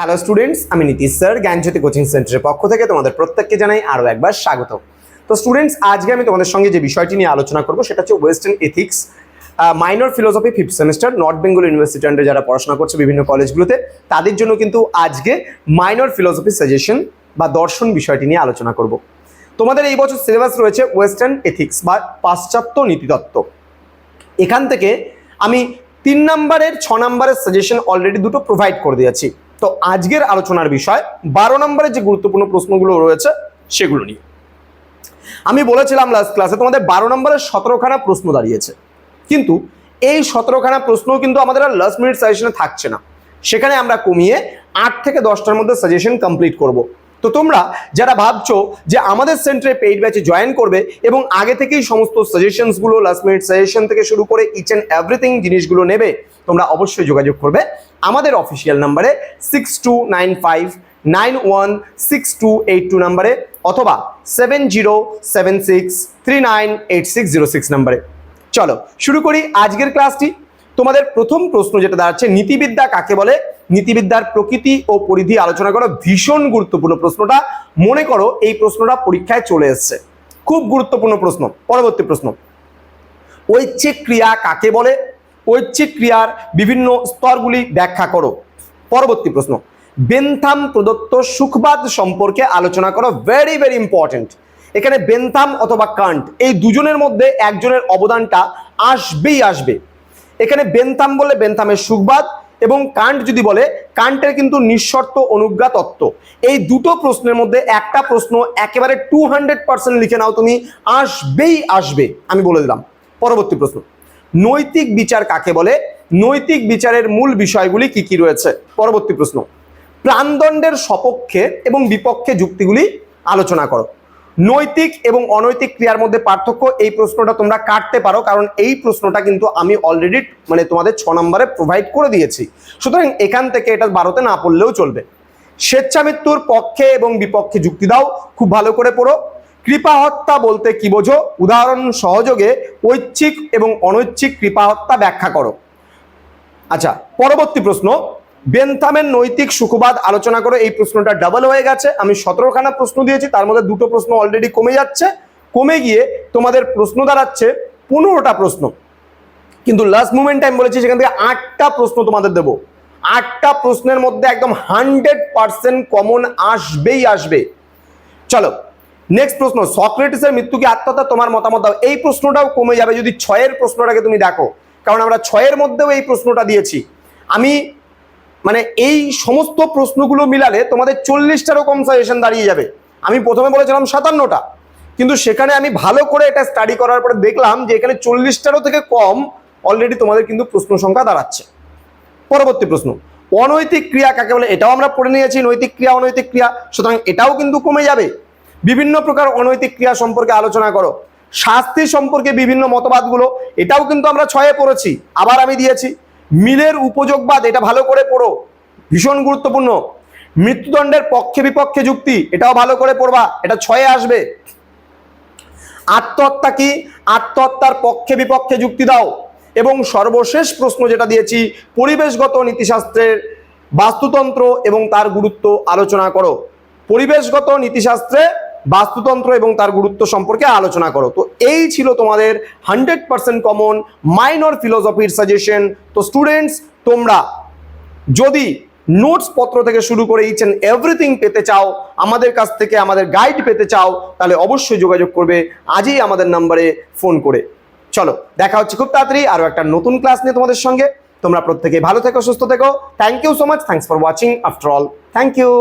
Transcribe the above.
Hello students আমি Nitish sir, জ্ঞানজ্যোতি coaching সেন্টারের পক্ষ থেকে তোমাদের প্রত্যেককে জানাই আরও একবার স্বাগত। তো স্টুডেন্টস আজকে আমি তোমাদের সঙ্গে যে বিষয়টি নিয়ে আলোচনা করব, সেটা হচ্ছে western ethics minor philosophy fifth semester north Bengal university আন্ডারে যারা পড়াশোনা করছে বিভিন্ন কলেজগুলোতে, তাদের জন্য কিন্তু আজকে মাইনর ফিলোসফি সাজেশন বা দর্শন বিষয়টি নিয়ে আলোচনা করব। তোমাদের এই বছর সিলেবাস রয়েছে ওয়েস্টার্ন এথিক্স বা পাশ্চাত্য নীতিতত্ত্ব। এখান থেকে আমি তিন নম্বরের, ছ নম্বরের সাজেশন অলরেডি দুটো প্রোভাইড করে দিয়েছি। তো আজকের আলোচনার বিষয় বারো নম্বরের যে গুরুত্বপূর্ণ প্রশ্নগুলো রয়েছে, সেগুলো নিয়ে। আমি বলেছিলাম লাস্ট ক্লাসে তোমাদের বারো নম্বরের সতেরোখানা প্রশ্ন দাঁড়িয়েছে। কিন্তু এই সতেরোখানা প্রশ্নও কিন্তু আমাদের আর লাস্ট মিনিট সাজেশনে থাকছে না। সেখানে আমরা কমিয়ে আট থেকে দশটার মধ্যে সাজেশন কমপ্লিট করব। তো তোমরা যারা ভাবছ যে আমাদের সেন্টারে পেইড ব্যাচে জয়েন করবে এবং আগে থেকেই সমস্ত সাজেশনসগুলো লাস্ট মিনিট সাজেশন থেকে শুরু করে ইচ অ্যান্ড এভরিথিং জিনিসগুলো নেবে, তোমরা অবশ্যই যোগাযোগ করবে। আমাদের অফিসিয়াল নাম্বারে six two nine five nine one six two eight two নাম্বারে অথবা seven zero seven six three nine eight six zero six নাম্বারে চলো, শুরু করি আজকের ক্লাসটি তোমাদের প্রথম প্রশ্ন যেটা দাঁড়াচ্ছে, নীতিবিদ্যা কাকে বলে? নীতিবিদ্যার প্রকৃতি ও পরিধি আলোচনা করা ভীষণ গুরুত্বপূর্ণ প্রশ্নটা। মনে করো এই প্রশ্নটা পরীক্ষায় চলে এসছে। খুব গুরুত্বপূর্ণ প্রশ্ন, পরবর্তী প্রশ্ন। ঐচ্ছিক ক্রিয়া কাকে বলে? ঐচ্ছিক ক্রিয়ার বিভিন্ন স্তরগুলি ব্যাখ্যা করো। পরবর্তী প্রশ্ন, বেনথাম প্রদত্ত সুখবাদ সম্পর্কে আলোচনা করো ভেরি ভেরি ইম্পর্টেন্ট এখানে বেনথাম অথবা কান্ট, এই দুজনের মধ্যে একজনের অবদানটা আসবেই আসবে। এখানে বেনথাম বলে বেনথামের সুখবাদ এবং কান্ট যদি বলে, কান্টের কিন্তু নিঃশর্ত অনুজ্ঞা তত্ত্ব। এই দুটো প্রশ্নের মধ্যে একটা প্রশ্ন একেবারে টু হান্ড্রেড পার্সেন্ট লিখে নাও তুমি, আসবেই আসবে, আমি বলে দিলাম। পরবর্তী প্রশ্ন, নৈতিক বিচার কাকে বলে? নৈতিক বিচারের মূল বিষয়গুলি কি কি রয়েছে? পরবর্তী প্রশ্ন, প্রাণদণ্ডের সপক্ষে এবং বিপক্ষে যুক্তিগুলি আলোচনা করো। নৈতিক এবং অনৈতিক ক্রিয়ার মধ্যে পার্থক্য, এই প্রশ্নটা তোমরা কাটতে পারো, কারণ এই প্রশ্নটা কিন্তু আমি অলরেডি মানে তোমাদের ছ নম্বরে প্রোভাইড করে দিয়েছি। সুতরাং এখান থেকে এটা বারোতে না পড়লেও চলবে। স্বেচ্ছা মৃত্যুর পক্ষে এবং বিপক্ষে যুক্তি দাও, খুব ভালো করে পড়ো। কৃপা হত্যা বলতে কি বোঝো? উদাহরণ সহযোগে ঐচ্ছিক এবং অনৈচ্ছিক কৃপা হত্যা ব্যাখ্যা করো। আচ্ছা পরবর্তী প্রশ্ন। বেনথামের নৈতিক সুখবাদ আলোচনা করে এই প্রশ্নটা ডাবল হয়ে গেছে। আমি সতেরোখানা প্রশ্ন দিয়েছি, তার মধ্যে দুটো প্রশ্ন অলরেডি কমে যাচ্ছে। কমে গিয়ে তোমাদের প্রশ্ন দাঁড়াচ্ছে পনেরোটা প্রশ্ন। কিন্তু লাস্ট মুমেন্ট টাইম বলেছি, সেখান থেকে আটটা প্রশ্ন তোমাদের দেবো। আটটা প্রশ্নের মধ্যে একদম হান্ড্রেড পার্সেন্ট কমন আসবেই আসবে। চলো নেক্সট প্রশ্ন, সক্রেটিসের মৃত্যু কি আত্মহত্যা? তোমার মতামত দাও। এই প্রশ্নটাও কমে যাবে যদি ছয়ের প্রশ্নটাকে তুমি দেখো। কারণ আমরা ছয়ের মধ্যেও এই প্রশ্নটা দিয়েছি। আমি মানে এই সমস্ত প্রশ্নগুলো মিলালে তোমাদের চল্লিশটারও কম সাজেশন দাঁড়িয়ে যাবে। আমি প্রথমে বলেছিলাম সাতান্নটা। কিন্তু সেখানে আমি ভালো করে এটা স্টাডি করার পরে দেখলাম যে এখানে চল্লিশটারও থেকে কম অলরেডি তোমাদের কিন্তু প্রশ্ন সংখ্যা দাঁড়াচ্ছে। পরবর্তী প্রশ্ন, অনৈতিক ক্রিয়া কাকে বলে? এটাও আমরা পড়ে নিয়েছি, নৈতিক ক্রিয়া, অনৈতিক ক্রিয়া। সুতরাং এটাও কিন্তু কমে যাবে। বিভিন্ন প্রকার অনৈতিক ক্রিয়া সম্পর্কে আলোচনা করো। শাস্তি সম্পর্কে বিভিন্ন মতবাদগুলো, এটাও কিন্তু আমরা ছয়ে পড়েছি। আবার আমি দিয়েছি। মিলের উপযোগবাদ, এটা ভালো করে পড়ো। ভীষণ গুরুত্বপূর্ণ। মৃত্যুদণ্ডের পক্ষে বিপক্ষে যুক্তি, এটাও ভালো করে পড়বা। এটা ছয়ে আসবে। আত্মহত্যা কি? আত্মহত্যার পক্ষে বিপক্ষে যুক্তি দাও। এবং সর্বশেষ প্রশ্ন যেটা দিয়েছি, পরিবেশগত নীতিশাস্ত্রের বাস্তুতন্ত্র এবং তার গুরুত্ব আলোচনা করো। পরিবেশগত নীতিশাস্ত্রে বাস্তুতন্ত্র এবং তার গুরুত্ব সম্পর্কে আলোচনা করো। তো এই ছিল তোমাদের হান্ড্রেড পার্সেন্ট কমন মাইনর ফিলোসফির সাজেশন। তো স্টুডেন্টস, তোমরা যদি নোটস পত্র থেকে শুরু করে ইচ অ্যান্ড এভরিথিং পেতে চাও, আমাদের কাছ থেকে আমাদের গাইড পেতে চাও, তাহলে অবশ্যই যোগাযোগ করবে। আজই আমাদের নাম্বারে ফোন করে। চলো, দেখা হচ্ছে খুব তাড়াতাড়ি আরও একটা নতুন ক্লাস নিয়ে তোমাদের সঙ্গে। তোমরা প্রত্যেকে ভালো থেকো, সুস্থ থেকো। Thank you so much thanks for watching after all thank you